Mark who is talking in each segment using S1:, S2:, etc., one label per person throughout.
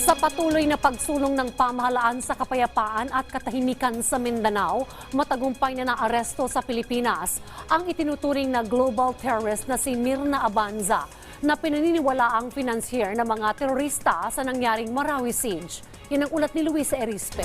S1: Sa patuloy na pagsulong ng pamahalaan sa kapayapaan at katahimikan sa Mindanao, matagumpay na naaresto sa Pilipinas ang itinuturing na global terrorist na si Mirna Abanza na pinaniniwala ang financier ng mga terorista sa nangyaring Marawi Siege. Yan ang ulat ni Luisa Erispe.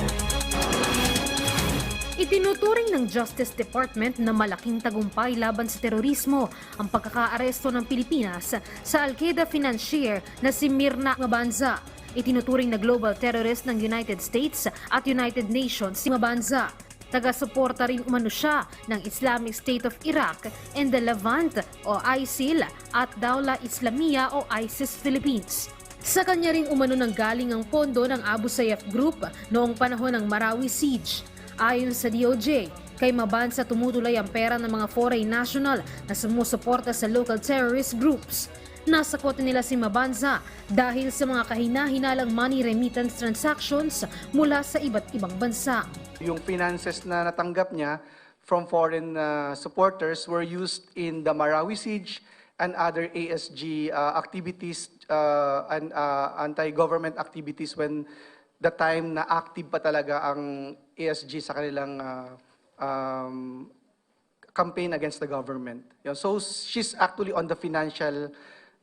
S2: Itinuturing ng Justice Department na malaking tagumpay laban sa terorismo ang pagkakaaresto ng Pilipinas sa Al-Qaeda financier na si Mirna Ngabanza. Itinuturing na global terrorist ng United States at United Nations si Ngabanza. Taga-suporta rin umano siya ng Islamic State of Iraq and the Levant o ISIL at Dawla Islamia o ISIS Philippines. Sa kanya ring umano nang galing ang pondo ng Abu Sayyaf Group noong panahon ng Marawi Siege. Ayon sa DOJ, kay Mabansa tumutuloy ang pera ng mga foreign national na sumusuporta sa local terrorist groups. Nasa kote nila si Mabanza dahil sa mga kahina-hinalang money remittance transactions mula sa iba't ibang bansa.
S3: Yung finances na natanggap niya from foreign uh, supporters were used in the Marawi siege and other ASG uh, activities uh, and uh, anti-government activities when the time na active pa talaga ang ASG sa kanilang uh, um, campaign against the government. So she's actually on the financial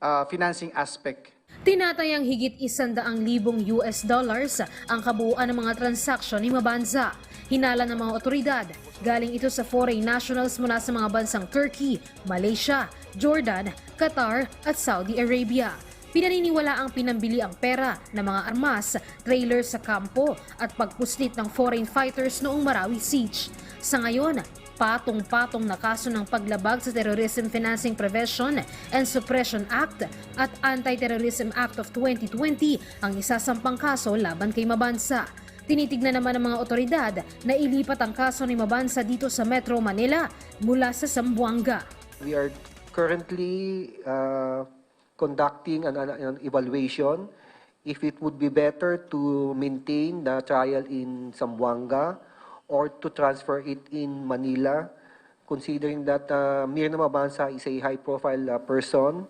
S3: uh, financing aspect.
S2: Tinatayang higit isandaang libong US dollars ang kabuuan ng mga transaksyon ni Mabanza. Hinala ng mga otoridad, galing ito sa foreign nationals mula sa mga bansang Turkey, Malaysia, Jordan, Qatar at Saudi Arabia. Pinaniniwala ang pinambili ang pera ng mga armas, trailer sa kampo at pagpuslit ng foreign fighters noong Marawi Siege. Sa ngayon, patong-patong na kaso ng paglabag sa Terrorism Financing Prevention and Suppression Act at Anti-Terrorism Act of 2020 ang isasampang kaso laban kay Mabansa. Tinitignan naman ng mga otoridad na ilipat ang kaso ni Mabansa dito sa Metro Manila mula sa Zamboanga.
S4: We are currently uh, conducting an, an, evaluation if it would be better to maintain the trial in Zamboanga or to transfer it in Manila, considering that uh, Mirna Mabansa is a high-profile uh, person.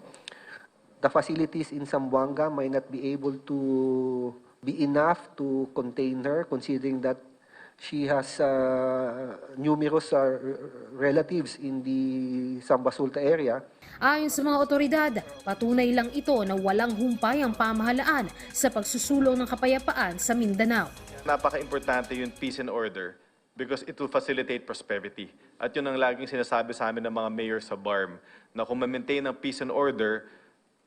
S4: The facilities in Zamboanga might not be able to be enough to contain her, considering that she has uh, numerous uh, relatives in the Sambasulta area.
S2: Ayon sa mga otoridad, patunay lang ito na walang humpay ang pamahalaan sa pagsusulong ng kapayapaan sa Mindanao.
S5: Napaka-importante yung peace and order because it will facilitate prosperity. At yun ang laging sinasabi sa amin ng mga mayor sa BARM, na kung ma-maintain ang peace and order,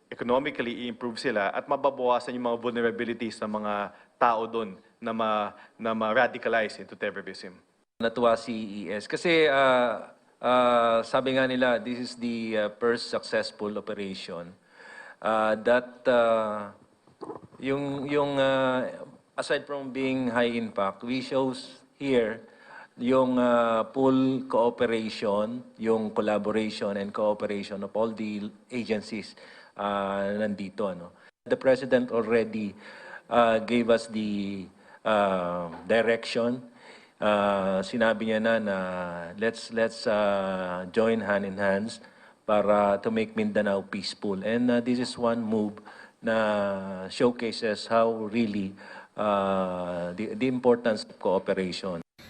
S5: economically, i-improve sila at mababawasan yung mga vulnerabilities ng mga tao doon na, ma, na ma-radicalize into terrorism.
S6: natuwa si ES kasi ah, ah, sabi nga nila this is the ah, first successful operation Ah, that ah, yung yung ah, aside from being high impact we shows here yung ah, full cooperation yung collaboration and cooperation of all the agencies ah, nandito ano the president already ah, gave us the ah, direction uh, sinabi niya na na let's let's uh, join hand in hands para to make Mindanao peaceful. And uh, this is one move na showcases how really uh, the, the importance of cooperation.